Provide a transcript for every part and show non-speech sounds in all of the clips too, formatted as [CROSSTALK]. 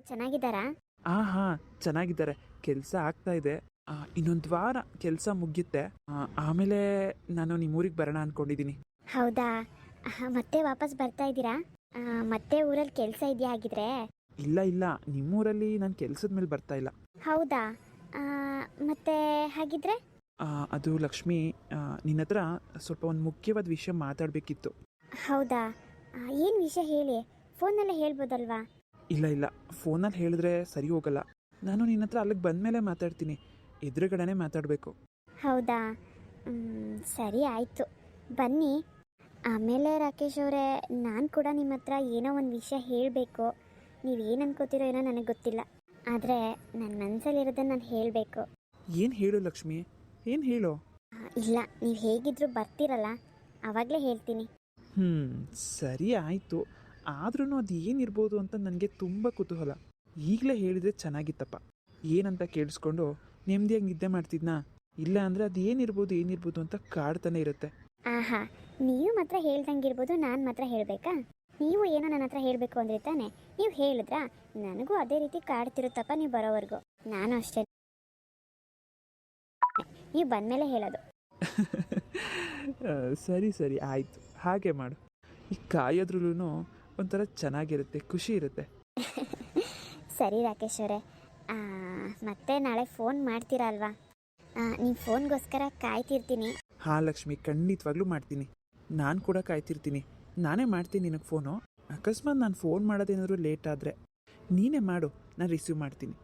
ಚೆನ್ನಾಗಿದ್ದಾರಾ? ಆ ಹಾ ಚೆನ್ನಾಗಿದ್ದಾರೆ. ಕೆಲಸ ಆಗ್ತಾ ಇದೆ. ಇನ್ನೊಂದು ವಾರ ಕೆಲಸ ಮುಗಿಯುತ್ತೆ. ಆಮೇಲೆ ನಾನು ನಿಮ್ಮೂರಿಗೆ ಬರೋಣ ಅನ್ಕೊಂಡಿದ್ದೀನಿ ಹೌದಾ? ಮತ್ತೆ ವಾಪಸ್ ಬರ್ತಾ ಇದ್ದೀರಾ? ಮತ್ತೆ ಊರಲ್ಲಿ ಕೆಲಸ ಇದೆಯಾ ಹಾಗಿದ್ರೆ? ಇಲ್ಲ ಇಲ್ಲ. ನಿಮ್ಮೂರಲ್ಲಿ ನಾನು ಕೆಲಸದ ಮೇಲೆ ಬರ್ತಾ ಇಲ್ಲ. ಹೌದಾ? ಮತ್ತೆ ಹಾಗಿದ್ರೆ? ಅದು ಲಕ್ಷ್ಮಿ ನಿನ್ನ ಹತ್ರ ಸ್ವಲ್ಪ ಒಂದು ಮುಖ್ಯವಾದ ವಿಷಯ ಮಾತಾಡಬೇಕಿತ್ತು. ಹೌದಾ? ಏನು ವಿಷಯ ಹೇಳಿ? ಫೋನಲ್ಲೇ ಹೇಳ್ಬೋದಲ್ವಾ? ಇಲ್ಲ ಇಲ್ಲ. ಫೋನಲ್ಲಿ ಹೇಳಿದ್ರೆ ಸರಿ ಹೋಗಲ್ಲ. ನಾನು ನಿನ್ನ ಹತ್ರ ಅಲ್ಲಿಗೆ ಬಂದಮೇಲೆ ಮಾತಾಡ್ತೀನಿ. ಎದುರುಗಡೆನೇ ಮಾತಾಡಬೇಕು. ಹೌದಾ? ಮ್, ಸರಿ ಆಯಿತು. ಬನ್ನಿ. ಆಮೇಲೆ ರಾಕೇಶ್ ಅವರೇ ನಾನು ಕೂಡ ನಿಮ್ಮ ಹತ್ರ ಏನೋ ಒಂದು ವಿಷಯ ಹೇಳಬೇಕು. ನೀವು ಏನು ಅನ್ಕೋತಿರೋ ಏನೋ ನನಗೆ ಗೊತ್ತಿಲ್ಲ. ಆದರೆ ನನ್ನ ಮನಸ್ಸಲ್ಲಿರೋದನ್ನು ನಾನು ಹೇಳಬೇಕು. ಏನು ಹೇಳು ಲಕ್ಷ್ಮಿ? ಏನು ಹೇಳು? ಇಲ್ಲ ನೀವು ಹೇಗಿದ್ರು ಬರ್ತೀರಲ್ಲ ಆವಾಗಲೇ ಹೇಳ್ತೀನಿ. ಹ್ಞೂ ಸರಿ ಆಯಿತು. ಆದ್ರೂ ಅದು ಏನಿರ್ಬೋದು ಅಂತ ನನಗೆ ತುಂಬ ಕುತೂಹಲ. ಈಗಲೇ ಹೇಳಿದರೆ ಚೆನ್ನಾಗಿತ್ತಪ್ಪ. ಏನಂತ ಕೇಳಿಸ್ಕೊಂಡು ನೆಮ್ಮದಿಯಾಗಿ ನಿದ್ದೆ ಮಾಡ್ತಿದ್ನಾ? ಇಲ್ಲ ಅಂದರೆ ಅದು ಏನಿರ್ಬೋದು ಏನಿರ್ಬೋದು ಅಂತ ಕಾಡ್ತಾನೆ ಇರುತ್ತೆ. ಆಹಾ ನೀವು ಮಾತ್ರ ಹೇಳ್ದಂಗಿರ್ಬೋದು ನಾನು ಮಾತ್ರ ಹೇಳಬೇಕಾ? ನೀವು ಏನೋ ನನ್ನ ಹತ್ರ ಹೇಳಬೇಕು ಅಂದ್ರೆ ತಾನೆ. ನೀವು ಹೇಳಿದ್ರಾ? ನನಗೂ ಅದೇ ರೀತಿ ಕಾಡ್ತಿರುತ್ತಪ್ಪ ನೀವು ಬರೋವರೆಗೂ. ನಾನು ಅಷ್ಟೇ. ನೀವು ಬಂದಮೇಲೆ ಹೇಳೋದು. [LAUGHS] ಸರಿ ಸರಿ ಆಯಿತು. ಹಾಗೆ ಮಾಡು. ಈ ಕಾಯೋದ್ರಲ್ಲೂ ಒಂಥರ ಚೆನ್ನಾಗಿರುತ್ತೆ ಖುಷಿ ಇರುತ್ತೆ. ಸರಿ ರಾಕೇಶ್ ಅವರೇ. ಮತ್ತೆ ನಾಳೆ ಫೋನ್ ಮಾಡ್ತೀರಾ ಅಲ್ವಾ ನೀವು ಫೋನ್ಗೋಸ್ಕರ ಕಾಯ್ತಿರ್ತೀನಿ. ಹಾಂ ಲಕ್ಷ್ಮಿ ಖಂಡಿತವಾಗ್ಲೂ ಮಾಡ್ತೀನಿ. ನಾನು ಕೂಡ ಕಾಯ್ತಿರ್ತೀನಿ. ನಾನೇ ಮಾಡ್ತೀನಿ ನಿನಗೆ ಫೋನು. ಅಕಸ್ಮಾತ್ ನಾನು ಫೋನ್ ಮಾಡೋದೇನಾದರೂ ಲೇಟ್ ಆದರೆ ನೀನೇ ಮಾಡು ನಾನು ರಿಸೀವ್ ಮಾಡ್ತೀನಿ.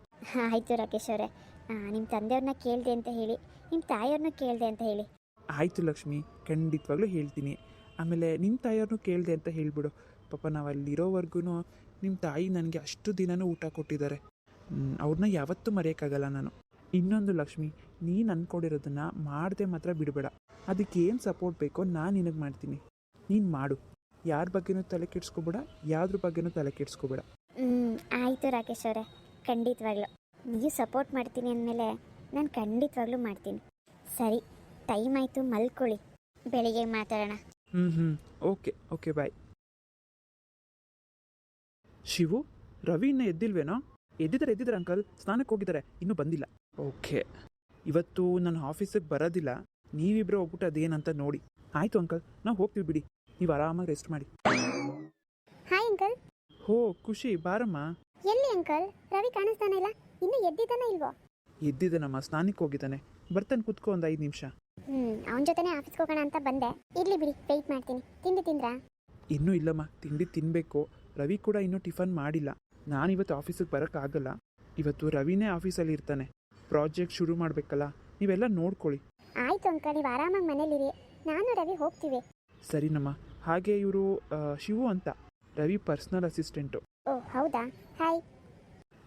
ಆಯಿತು ರಾಕೇಶ್ ಅವರೇ. ನಿಮ್ಮ ತಂದೆಯವ್ರನ್ನ ಕೇಳಿದೆ ಅಂತ ಹೇಳಿ ನಿಮ್ಮ ತಾಯಿಯವ್ರನ್ನ ಕೇಳಿದೆ ಅಂತ ಹೇಳಿ. ಆಯಿತು ಲಕ್ಷ್ಮಿ ಖಂಡಿತವಾಗ್ಲೂ ಹೇಳ್ತೀನಿ. ಆಮೇಲೆ ನಿಮ್ಮ ತಾಯಿಯವ್ರನ್ನೂ ಕೇಳಿದೆ ಅಂತ ಹೇಳಿಬಿಡು. ಪಾಪ ನಾವು ಅಲ್ಲಿರೋವರೆಗೂ ನಿಮ್ಮ ತಾಯಿ ನನಗೆ ಅಷ್ಟು ದಿನನೂ ಊಟ ಕೊಟ್ಟಿದ್ದಾರೆ. ಅವ್ರನ್ನ ಯಾವತ್ತೂ ಮರೆಯೋಕ್ಕಾಗಲ್ಲ ನಾನು. ಇನ್ನೊಂದು ಲಕ್ಷ್ಮಿ ನೀನು ಅಂದ್ಕೊಂಡಿರೋದನ್ನು ಮಾಡದೆ ಮಾತ್ರ ಬಿಡಬೇಡ. ಅದಕ್ಕೆ ಏನು ಸಪೋರ್ಟ್ ಬೇಕೋ ನಾನು ನಿನಗೆ ಮಾಡ್ತೀನಿ. ನೀನು ಮಾಡು. ಯಾರ ಬಗ್ಗೆನೂ ತಲೆ ಕೆಡಿಸ್ಕೋಬೇಡ ಯಾವ್ದ್ರ ಬಗ್ಗೆನೂ ತಲೆ ಕೆಡಿಸ್ಕೋಬೇಡ. ಹ್ಞೂ ಆಯಿತು ರಾಕೇಶ್ ಅವರೇ. ಖಂಡಿತವಾಗ್ಲೂ. ನೀವು ಸಪೋರ್ಟ್ ಮಾಡ್ತೀನಿ ಅಂದಮೇಲೆ ನಾನು ಖಂಡಿತವಾಗ್ಲೂ ಮಾಡ್ತೀನಿ. ಸರಿ ಟೈಮ್ ಆಯಿತು ಮಲ್ಕೊಳ್ಳಿ. ಬೆಳಿಗ್ಗೆ ಮಾತಾಡೋಣ. ಹ್ಞೂ ಹ್ಞೂ okay okay bye. Shivu Ravi ಇನ್ನೂ ಎದ್ದಿಲ್ವೇನೋ? ಎದ್ದಿದ್ದಾರೆ ಎದ್ದಿದ್ದಾರೆ ಅಂಕಲ್ ಸ್ನಾನಕ್ಕೆ ಹೋಗಿದ್ದಾರೆ. ಇನ್ನೂ ಬಂದಿಲ್ಲ. ಓಕೆ. ಇವತ್ತು ನನ್ನ ಆಫೀಸಿಗೆ ಬರೋದಿಲ್ಲ. ನೀವಿಬ್ಬರು ಹೋಗ್ಬಿಟ್ಟು ಅದೇನಂತ ನೋಡಿ. ಆಯಿತು ಅಂಕಲ್ ನಾವು ಹೋಗ್ತೀವಿ ಬಿಡಿ. ನೀವು ಆರಾಮಾಗಿ ರೆಸ್ಟ್ ಮಾಡಿ. ಹಾಯ್ ಅಂಕಲ್ ಹೋ ಖುಷಿ. ಬಾರಮ್ಮ. ಎಲ್ಲಿ ಅಂಕಲ್ ರವಿ ಕಾಣಿಸ್ತಾನೆ ಇಲ್ಲ. ಇನ್ನು ಎದ್ದಿದ್ದಾನೆ ಇಲ್ವೋ? ಎದ್ದಿದ್ದಾನಮ್ಮ. ಸ್ನಾನಕ್ಕೆ ಹೋಗಿದ್ದಾನೆ. ಬರ್ತಾನೆ ಕುತ್ಕೊ ಒಂದು ಐದು ನಿಮಿಷ. ಹ್ಞೂ ಅವನ ಜೊತೆನೆ ಆಫೀಸ್ಗೆ ಹೋಗೋಣ ಅಂತ ಬಂದೆ. ಇರ್ಲಿ ಬಿಡಿ ವೆಯ್ಟ್ ಮಾಡ್ತೀನಿ. ತಿಂಡಿ ತಿಂದ್ರಾ? ಇನ್ನೂ ಇಲ್ಲಮ್ಮ ತಿಂಡಿ ತಿನ್ನಬೇಕು ರವಿ ಕೂಡ ಇನ್ನೂ ಟಿಫನ್ ಮಾಡಿಲ್ಲ. ನಾನು ಇವತ್ತು ಆಫೀಸಿಗೆ ಬರೋಕ್ಕಾಗಲ್ಲ ಇವತ್ತು ರವಿನೇ ಆಫೀಸಲ್ಲಿ ಇರ್ತಾನೆ. ಪ್ರಾಜೆಕ್ಟ್ ಶುರು ಮಾಡಬೇಕಲ್ಲ ನೀವೆಲ್ಲ ನೋಡ್ಕೊಳ್ಳಿ. ಆಯ್ತು ಅಂಕಲ್ ನೀವು ಆರಾಮಾಗಿ ಮನೇಲಿರಿ. ನಾನು ರವಿ ಹೋಗ್ತೀವಿ. ಸರಿನಮ್ಮ. ಹಾಗೆ ಇವರು ಶಿವು ಅಂತ. Ravi personal assistant. ಓ ಹೌದಾ? ಹಾಯ್.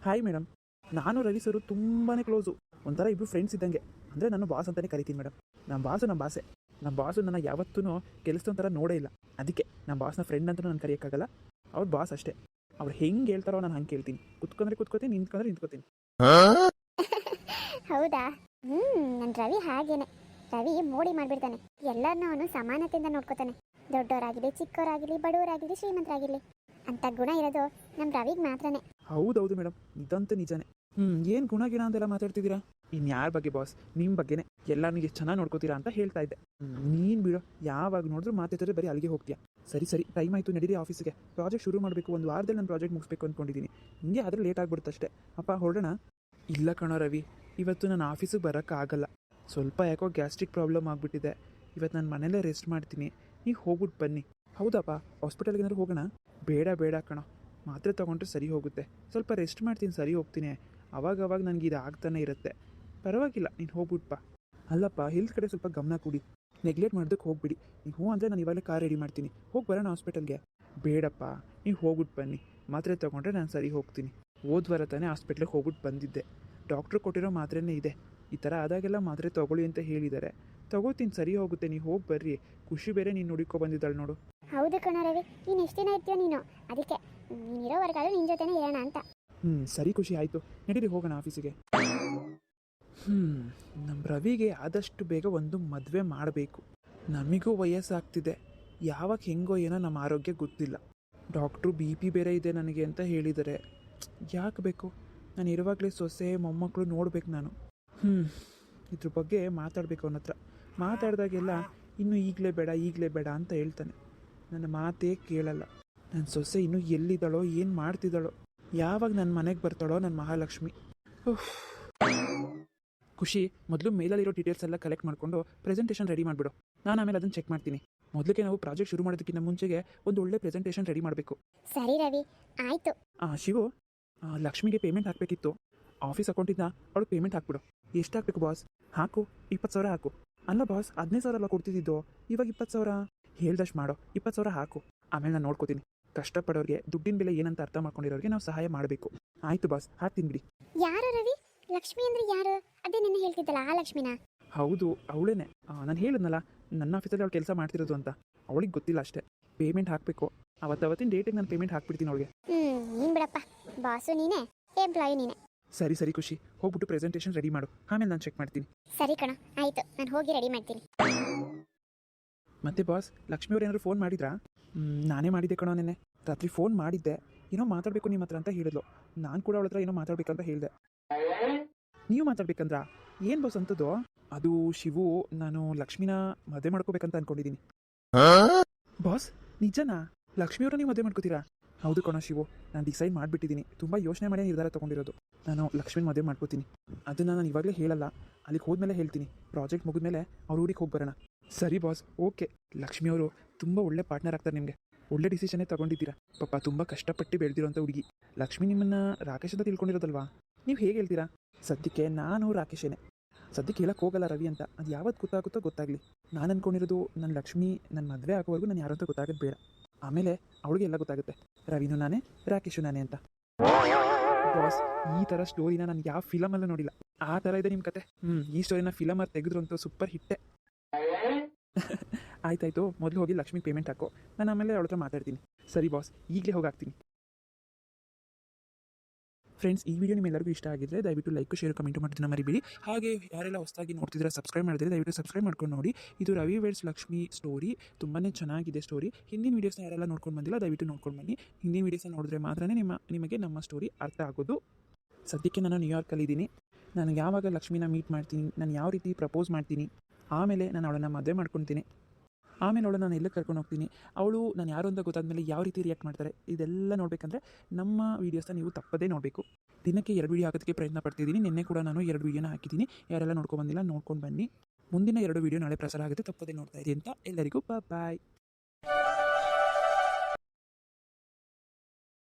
ಹಾಯ್ ಮೇಡಮ್ ನಾನು ರವಿ ಸರು ತುಂಬಾ ಕ್ಲೋಸು. ಒಂಥರ ಇಬ್ಬರು ಫ್ರೆಂಡ್ಸ್ ಇದ್ದಂಗೆ. ಅಂದರೆ ನಾನು ಬಾಸ್ ಅಂತಲೇ ಕರಿತೀನಿ ಮೇಡಮ್ ನಮ್ಮ ಬಾಸು ನಮ್ಮ ಬಾಸೆ. ನಮ್ಮ ಬಾಸು ನನ್ನ ಯಾವತ್ತೂ ಕೆಲಸದ ಥರ ನೋಡೇ ಇಲ್ಲ. ಅದಕ್ಕೆ ನಮ್ಮ ಬಾಸ್ನ ಫ್ರೆಂಡ್ ಅಂತ ನಾನು ಕರೆಯೋಕ್ಕಾಗಲ್ಲ. ಅವ್ರ ಬಾಸ್ ಅಷ್ಟೇ. ಅವ್ರು ಹೆಂಗೆ ಹೇಳ್ತಾರೋ ನಾನು ಹಂಗೆ ಕೇಳ್ತೀನಿ. ಕುತ್ಕೊಂಡ್ರೆ ಕುತ್ಕೋತೀನಿ ನಿಂತ್ಕೊಂಡ್ರೆ ನಿಂತ್ಕೋತೀನಿ. [LAUGHS] ಹೌದಾ? ಹ್ಮ್ ನನ್ ರವಿ ಹಾಗೇನೆ. ರವಿ ಮೋಡಿ ಮಾಡಿಬಿಡ್ತಾನೆ. ಎಲ್ಲರನ್ನೂ ಅವನು ಸಮಾನತೆಯಿಂದ ನೋಡ್ಕೋತಾನೆ. ದೊಡ್ಡವರಾಗಿರಲಿ ಚಿಕ್ಕವರಾಗಿರಲಿ ಬಡವರಾಗಿರಲಿ ಶ್ರೀಮಂತರಾಗಿರಲಿ. ಅಂತ ಗುಣ ಇರೋದು ನಮ್ಮ ರವಿಗೆ ಮಾತ್ರನೇ. ಹೌದೌದು ಮೇಡಮ್ ಇದಂತೂ ನಿಜಾನೇ. ಹ್ಞೂ ಏನು ಗುಣ ಗಿಣ ಅಂತೆಲ್ಲ ಮಾತಾಡ್ತಿದ್ದೀರಾ? ಇನ್ ಯಾರ ಬಗ್ಗೆ ಬಾಸ್ ನಿಮ್ಮ ಬಗ್ಗೆನೇ ಎಲ್ಲಾನು ಎಷ್ಟು ಚೆನ್ನಾಗಿ ನೋಡ್ಕೋತೀರಾ ಅಂತ ಹೇಳ್ತಾ ಇದ್ದೆ. ನೀನು ಬಿಡು. ಯಾವಾಗ ನೋಡಿದ್ರು ಮಾತಾಡಿದ್ರೆ ಬರೀ ಅಲ್ಲಿಗೆ ಹೋಗ್ತೀಯಾ? ಸರಿ ಸರಿ ಟೈಮ್ ಆಯಿತು, ನಡೀರಿ ಆಫೀಸಿಗೆ ಪ್ರಾಜೆಕ್ಟ್ ಶುರು ಮಾಡಬೇಕು, ಒಂದು ವಾರದಲ್ಲಿ ನಾನು ಪ್ರಾಜೆಕ್ಟ್ ಮುಗಿಸ್ಬೇಕು ಅಂದ್ಕೊಂಡಿದ್ದೀನಿ ಹಿಂಗೆ ಆದರೆ ಲೇಟ್ ಆಗ್ಬಿಡುತ್ತೆ ಅಷ್ಟೇ. ಅಪ್ಪ, ಹೊರಡೋಣ? ಇಲ್ಲ ಕಣೋ ರವಿ. ಇವತ್ತು ನಾನು ಆಫೀಸಿಗೆ ಬರೋಕ್ಕಾಗಲ್ಲ. ಸ್ವಲ್ಪ ಯಾಕೋ ಗ್ಯಾಸ್ಟ್ರಿಕ್ ಪ್ರಾಬ್ಲಮ್ ಆಗಿಬಿಟ್ಟಿದೆ. ಇವತ್ತು ನಾನು ಮನೇಲೇ ರೆಸ್ಟ್ ಮಾಡ್ತೀನಿ. ನೀವು ಹೋಗ್ಬಿಟ್ಟು ಬನ್ನಿ. ಹೌದಪ್ಪ ಹಾಸ್ಪಿಟಲ್ಗೆ ಏನಾದ್ರು ಹೋಗೋಣ? ಬೇಡ ಬೇಡ ಕಣೋ. ಮಾತ್ರೆ ತೊಗೊಂಡ್ರೆ ಸರಿ ಹೋಗುತ್ತೆ. ಸ್ವಲ್ಪ ರೆಸ್ಟ್ ಮಾಡ್ತೀನಿ, ಸರಿ ಹೋಗ್ತೀನಿ. ಅವಾಗ ಅವಾಗ ನನಗೆ ಇದು ಆಗ್ತಾನೆ ಇರುತ್ತೆ. ಪರವಾಗಿಲ್ಲ, ನೀನು ಹೋಗ್ಬಿಟ್ಪ. ಅಲ್ಲಪ್ಪ ಹಿಲ್ಸ್ ಕಡೆ ಸ್ವಲ್ಪ ಗಮನ ಕೊಡಿ. ನೆಗ್ಲೆಕ್ಟ್ ಮಾಡೋದಕ್ಕೆ ಹೋಗ್ಬಿಡಿ. ನೀವು ಹ್ಞೂ ಅಂದರೆ ನಾನು ಇವಾಗಲೇ ಕಾರ್ ರೆಡಿ ಮಾಡ್ತೀನಿ. ಹೋಗಿ ಬರೋಣ ಹಾಸ್ಪಿಟಲ್ಗೆ ಬೇಡಪ್ಪ ನೀವು ಹೋಗ್ಬಿಟ್ಟು ಬನ್ನಿ. ಮಾತ್ರೆ ತೊಗೊಂಡ್ರೆ ನಾನು ಸರಿ ಹೋಗ್ತೀನಿ. ಹೋದ ವಾರ ತಾನೇ ಹಾಸ್ಪಿಟ್ಲಿಗೆ ಹೋಗ್ಬಿಟ್ಟು ಬಂದಿದ್ದೆ. ಡಾಕ್ಟ್ರು ಕೊಟ್ಟಿರೋ ಮಾತ್ರೆನೇ ಇದೆ. ಈ ಥರ ಆದಾಗೆಲ್ಲ ಮಾತ್ರೆ ತೊಗೊಳ್ಳಿ ಅಂತ ಹೇಳಿದ್ದಾರೆ. ತಗೋತೀನಿ, ಸರಿ ಹೋಗುತ್ತೆ. ನೀವು ಹೋಗಿ ಬರ್ರಿ. ಖುಷಿ ಬೇರೆ ನೀನು ನೋಡಿಕೊ ಬಂದಿದ್ದಾಳೆ ನೋಡು. ಹೌದು ಕಣ ರವಿ, ನೀನು ಎಷ್ಟು ದಿನ ಇರ್ತೀಯ ನೀನು. ಅದಕ್ಕೆ, ನೀನು ಇರೋವರೆಗಾದ್ರೂ ನಿನ್ನ ಜೊತೆನೇ ಇರೋಣ ಅಂತ. ಹ್ಞೂ ಸರಿ ಖುಷಿ, ಆಯಿತು. ನಡೀರಿ, ಹೋಗೋಣ ಆಫೀಸಿಗೆ. ಹ್ಞೂ ನಮ್ಮ ರವಿಗೆ ಆದಷ್ಟು ಬೇಗ ಒಂದು ಮದುವೆ ಮಾಡಬೇಕು. ನಮಗೂ ವಯಸ್ಸಾಗ್ತಿದೆ. ಯಾವಾಗ ಹೆಂಗೋ ಏನೋ ನಮ್ಮ ಆರೋಗ್ಯ ಗೊತ್ತಿಲ್ಲ. ಡಾಕ್ಟ್ರು ಬಿ ಪಿ ಬೇರೆ ಇದೆ ನನಗೆ ಅಂತ ಹೇಳಿದ್ದಾರೆ ಯಾಕೆ ಬೇಕು? ನಾನು ಇರುವಾಗಲೇ ಸೊಸೆ ಮೊಮ್ಮಕ್ಕಳು ನೋಡ್ಬೇಕು ನಾನು. ಹ್ಞೂ ಇದ್ರ ಬಗ್ಗೆ ಮಾತಾಡಬೇಕು ಅವನ ಹತ್ರ. ಮಾತಾಡಿದಾಗೆಲ್ಲ ಇನ್ನೂ ಈಗಲೇ ಬೇಡ ಈಗಲೇ ಬೇಡ ಅಂತ ಹೇಳ್ತಾನೆ. ನನ್ನ ಮಾತೇ ಕೇಳಲ್ಲ. ನನ್ನ ಸೊಸೆ ಇನ್ನೂ ಎಲ್ಲಿದ್ದಾಳೋ, ಏನು ಮಾಡ್ತಿದ್ದಾಳೋ. ಯಾವಾಗ ನನ್ನ ಮನೆಗೆ ಬರ್ತಾಳೋ ನನ್ನ ಮಹಾಲಕ್ಷ್ಮಿ. ಖುಷಿ ಮೊದಲು ಮೇಲಲ್ಲಿರೋ ಡೀಟೇಲ್ಸ್ ಎಲ್ಲ ಕಲೆಕ್ಟ್ ಮಾಡಿಕೊಂಡು ಪ್ರೆಸೆಂಟೇಷನ್ ರೆಡಿ ಮಾಡಿಬಿಡು. ನಾನು ಆಮೇಲೆ ಅದನ್ನು ಚೆಕ್ ಮಾಡ್ತೀನಿ. ಮೊದಲಿಗೆ ನಾವು ಪ್ರಾಜೆಕ್ಟ್ ಶುರು ಮಾಡೋದಕ್ಕಿಂತ ಮುಂಚೆಗೆ ಒಂದು ಒಳ್ಳೆ ಪ್ರೆಸೆಂಟೇಷನ್ ರೆಡಿ ಮಾಡಬೇಕು. ಸರಿ ರವಿ ಆಯಿತು. ಶಿವು ಆ, ಲಕ್ಷ್ಮಿಗೆ ಪೇಮೆಂಟ್ ಹಾಕಬೇಕಿತ್ತು. ಆಫೀಸ್ ಅಕೌಂಟಿಂದ ಅವಳು ಪೇಮೆಂಟ್ ಹಾಕ್ಬಿಡು. ಎಷ್ಟು ಹಾಕಬೇಕು ಬಾಸ್ ಹಾಕು ಇಪ್ಪತ್ತು ಸಾವಿರ ಹಾಕು. ಅಲ್ಲ ಬಾಸ್ ಹದಿನೈದು ಸಾವಿರ ಎಲ್ಲ ಕೊಡ್ತಿದ್ದಿದ್ದು. ಇವಾಗ ಇಪ್ಪತ್ತು ಸಾವಿರ? ಹೇಳ್ದಷ್ಟು ಮಾಡೋ ಇಪ್ಪತ್ತು ಸಾವಿರ ಹಾಕು. ಆಮೇಲೆ ನಾನು ನೋಡ್ಕೋತೀನಿ. ಕಷ್ಟಪಡೋರಿಗೆ ದುಡ್ಡಿನ ಬೆಲೆ ಏನಂತ ಅರ್ಥ ಮಾಡ್ಕೊಂಡಿರೋರಿಗೆ ನಾವು ಸಹಾಯ ಮಾಡಬೇಕು. ಆಯ್ತು ಬಾಸ್ ಹಾಕ್ತೀನಿ ಬಿಡಿ ಯಾರು ರವಿ? ಲಕ್ಷ್ಮಿ ಅಂದ್ರೆ ಯಾರು? ಅದೇ ನಿನ್ನೆ ಹೇಳ್ತಿದ್ದಲ್ಲ ಆ ಲಕ್ಷ್ಮಿನ? ಹೌದು ಅವಳೇನೆ. ನಾನು ಹೇಳಿದ್ನಲ್ಲ ನನ್ನ ಆಫೀಸಲ್ಲಿ ಅವಳು ಕೆಲಸ ಮಾಡ್ತಿರೋದು ಅಂತ. ಅವಳಿಗೆ ಗೊತ್ತಿಲ್ಲ ಅಷ್ಟೇ. ಪೇಮೆಂಟ್ ಹಾಕಬೇಕು. ಅವತ್ತವತ್ತಿನ ಡೇಟಿಗೆ ನಾನು ಪೇಮೆಂಟ್ ಹಾಕ್ಬಿಡ್ತೀನಿ ಅವಳಿಗೆ. ಹ್ಮ್ ನೀನ್ ಬಿಡಪ್ಪ. ಬಾಸು ನೀನೆ ಎಂಪ್ಲಾಯಿ ನೀನೆ. ಸರಿ ಸರಿ ಖುಷಿ. ಹೋಗ್ಬಿಟ್ಟು ಪ್ರೆಸೆಂಟೇಷನ್ ರೆಡಿ ಮಾಡು. ಆಮೇಲೆ ನಾನು ಚೆಕ್ ಮಾಡ್ತೀನಿ. ಸರಿ ಕಣ ಆಯ್ತು. ನಾನು ಹೋಗಿ ರೆಡಿ ಮಾಡ್ತೀನಿ. ಮತ್ತೆ ಬಾಸ್ ಲಕ್ಷ್ಮಿ ಅವ್ರು ಏನಾದ್ರು ಫೋನ್ ಮಾಡಿದ್ರಾ? ನಾನೇ ಮಾಡಿದ್ದೆ ಕಣೋ ನೆನ್ನೆ. ರಾತ್ರಿ ಫೋನ್ ಮಾಡಿದ್ದೆ. ಏನೋ ಮಾತಾಡಬೇಕು ನಿಮ್ಮ ಹತ್ರ ಅಂತ ಹೇಳಿದ್ಲು. ನಾನು ಕೂಡ ಅವಳ ಹತ್ರ ಏನೋ ಮಾತಾಡ್ಬೇಕಂತ ಹೇಳಿದೆ. ನೀವು ಮಾತಾಡ್ಬೇಕಂದ್ರ? ಏನ್ ಬಸ್ ಅಂತದ್ದು? ಅದು ಶಿವು ನಾನು ಲಕ್ಷ್ಮಿನ ಮದುವೆ ಮಾಡ್ಕೋಬೇಕಂತ ಅನ್ಕೊಂಡಿದೀನಿ. ಬಾಸ್ ನಿಜನಾ? ಲಕ್ಷ್ಮಿಯವ್ರ ನೀವು ಮದುವೆ ಮಾಡ್ಕೋತೀರಾ? ಹೌದು ಕಣೋ ಶಿವು, ನಾನು ಡಿಸೈಡ್ ಮಾಡಿಬಿಟ್ಟಿದ್ದೀನಿ ತುಂಬ ಯೋಚನೆ ಮಾಡಿ ನಿರ್ಧಾರ ತೊಗೊಂಡಿರೋದು. ನಾನು ಲಕ್ಷ್ಮೀನ ಮದುವೆ ಮಾಡ್ಕೋತೀನಿ. ಅದನ್ನು ನಾನು ಇವಾಗಲೇ ಹೇಳಲ್ಲ. ಅಲ್ಲಿಗೆ ಹೋದ್ಮೇಲೆ ಹೇಳ್ತೀನಿ. ಪ್ರಾಜೆಕ್ಟ್ ಮುಗಿದ್ಮೇಲೆ ಅವ್ರ ಊರಿಗೆ ಹೋಗಿ ಬರೋಣ. ಸರಿ ಬಾಸ್, ಓಕೆ. ಲಕ್ಷ್ಮಿ ಅವರು ತುಂಬ ಒಳ್ಳೆ ಪಾರ್ಟ್ನರ್ ಆಗ್ತಾರೆ ನಿಮಗೆ. ಒಳ್ಳೆ ಡಿಸಿಷನ್ನೇ ತೊಗೊಂಡಿದ್ದೀರಾ. ಪಾಪ ತುಂಬ ಕಷ್ಟಪಟ್ಟು ಬೆಳೆದಿರೋಂಥ ಹುಡುಗಿ. ಲಕ್ಷ್ಮಿ ನಿಮ್ಮನ್ನ ರಾಕೇಶ್ ಅಂತ ತಿಳ್ಕೊಂಡಿರೋದಲ್ವಾ? ನೀವು ಹೇಗೆ ಹೇಳ್ತೀರಾ? ಸದ್ಯಕ್ಕೆ ನಾನು ರಾಕೇಶೇನೆ. ಸದ್ಯಕ್ಕೆ ಹೇಳಕ್ಕೆ ಹೋಗಲ್ಲ ರವಿ ಅಂತ. ಅದು ಯಾವತ್ತು ಗೊತ್ತಾಗುತ್ತೋ ಗೊತ್ತಾಗಲಿ. ನಾನು ಅಂದ್ಕೊಂಡಿರೋದು ನನ್ನ ಲಕ್ಷ್ಮಿ ನನ್ನ ಮದುವೆ ಆಗೋವರೆಗೂ ನಾನು ಯಾರು ಅಂತ ಗೊತ್ತಾಗೋದು ಬೇಡ. ಆಮೇಲೆ ಅವಳಿಗೆ ಎಲ್ಲ ಗೊತ್ತಾಗುತ್ತೆ. ರವಿನೂ ನಾನೇ, ರಾಕೇಶು ನಾನೇ ಅಂತ. ಬಾಸ್ ಈ ಥರ ಸ್ಟೋರಿನ ನಾನು ಯಾವ ಫಿಲಮಲ್ಲೂ ನೋಡಿಲ್ಲ. ಆ ಥರ ಇದೆ ನಿಮ್ಮ ಕತೆ. ಹ್ಞೂ ಈ ಸ್ಟೋರಿನ ಫಿಲಮಲ್ಲಿ ತೆಗೆದ್ರು ಅಂತೂ ಸೂಪರ್ ಹಿಟ್ಟೆ ಆಯ್ತಾಯ್ತು, ಮೊದಲು ಹೋಗಿ ಲಕ್ಷ್ಮಿ ಪೇಮೆಂಟ್ ಹಾಕೋ. ನಾನು ಆಮೇಲೆ ಅವಳ ಹತ್ರ ಮಾತಾಡ್ತೀನಿ. ಸರಿ ಬಾಸ್ ಈಗಲೇ ಹೋಗಾಕ್ತೀನಿ. ಫ್ರೆಂಡ್ಸ್ ಈ ವಿಡಿಯೋ ನಿಮ್ಮೆಲ್ಲರಿಗೂ ಇಷ್ಟ ಆಗಿದ್ರೆ ದಯವಿಟ್ಟು ಲೈಕ್ ಶೇರ್ ಕಮೆಂಟ್ ಮಾಡೋದನ್ನ ಮರಿಬೇಡಿ. ಹಾಗೆ ಯಾರೆಲ್ಲ ಹೊಸದಾಗಿ ನೋಡ್ತಿದ್ರೆ ಸಬ್ಸ್ಕ್ರೈಬ್ ಮಾಡಿದ್ರೆ, ದಯವಿಟ್ಟು ಸಬ್ಸ್ಕ್ರೈಬ್ ಮಾಡ್ಕೊಂಡು ನೋಡಿ. ಇದು ರವಿ ವೇಡ್ಸ್ ಲಕ್ಷ್ಮಿ ಸ್ಟೋರಿ ತುಂಬಾ ಚೆನ್ನಾಗಿದೆ ಸ್ಟೋರಿ ಹಿಂದಿನ ವೀಡಿಯೋಸ್ನ ಯಾರೆಲ್ಲ ನೋಡ್ಕೊಂಡು ಬಂದಿಲ್ಲ, ದಯವಿಟ್ಟು ನೋಡ್ಕೊಂಡು ಬನ್ನಿ. ಹಿಂದಿನ ವೀಡಿಯೋಸ್ನ ನೋಡಿದ್ರೆ ಮಾತ್ರ ನಿಮ್ಮ, ನಿಮಗೆ ನಮ್ಮ ಸ್ಟೋರಿ ಅರ್ಥ ಆಗೋದು. ಸದ್ಯಕ್ಕೆ ನಾನು ನ್ಯೂಯಾರ್ಕಲ್ಲಿದ್ದೀನಿ ನಾನು ಯಾವಾಗ ಲಕ್ಷ್ಮಿನ ಮೀಟ್ ಮಾಡ್ತೀನಿ, ನಾನು ಯಾವ ರೀತಿ ಪ್ರಪೋಸ್ ಮಾಡ್ತೀನಿ, ಆಮೇಲೆ ನಾನು ಅವಳನ್ನು ಮದುವೆ ಮಾಡ್ಕೊತೀನಿ. ಆಮೇಲೆ ಅವಳು ನಾನು ಎಲ್ಲಕ್ಕೆ ಕರ್ಕೊಂಡು ಹೋಗ್ತೀನಿ? ಅವಳು ನಾನು ಯಾರು ಅಂತ ಗೊತ್ತಾದ್ಮೇಲೆ ಯಾವ ರೀತಿ ರಿಯಾಕ್ಟ್ ಮಾಡ್ತಾರೆ? ಇದೆಲ್ಲ ನೋಡಬೇಕಂದ್ರೆ ನಮ್ಮ ವೀಡಿಯೋಸ್ನ ನೀವು ತಪ್ಪದೇ ನೋಡಬೇಕು. ದಿನಕ್ಕೆ ಎರಡು ವೀಡಿಯೋ ಹಾಕೋದಕ್ಕೆ ಪ್ರಯತ್ನ ಪಡ್ತಿದ್ದೀನಿ. ನಿನ್ನೆ ಕೂಡ ನಾನು ಎರಡು ವೀಡಿಯೋನ ಹಾಕಿದ್ದೀನಿ. ಯಾರೆಲ್ಲ ನೋಡ್ಕೊಂಡು ಬಂದಿಲ್ಲ ನೋಡ್ಕೊಂಡು ಬನ್ನಿ. ಮುಂದಿನ ಎರಡು ವೀಡಿಯೋ ನಾಳೆ ಪ್ರಸಾರ ಆಗುತ್ತೆ. ತಪ್ಪದೇ ನೋಡ್ತಾ ಇದ್ದೀನಿ ಅಂತ ಎಲ್ಲರಿಗೂ ಬಾಯ್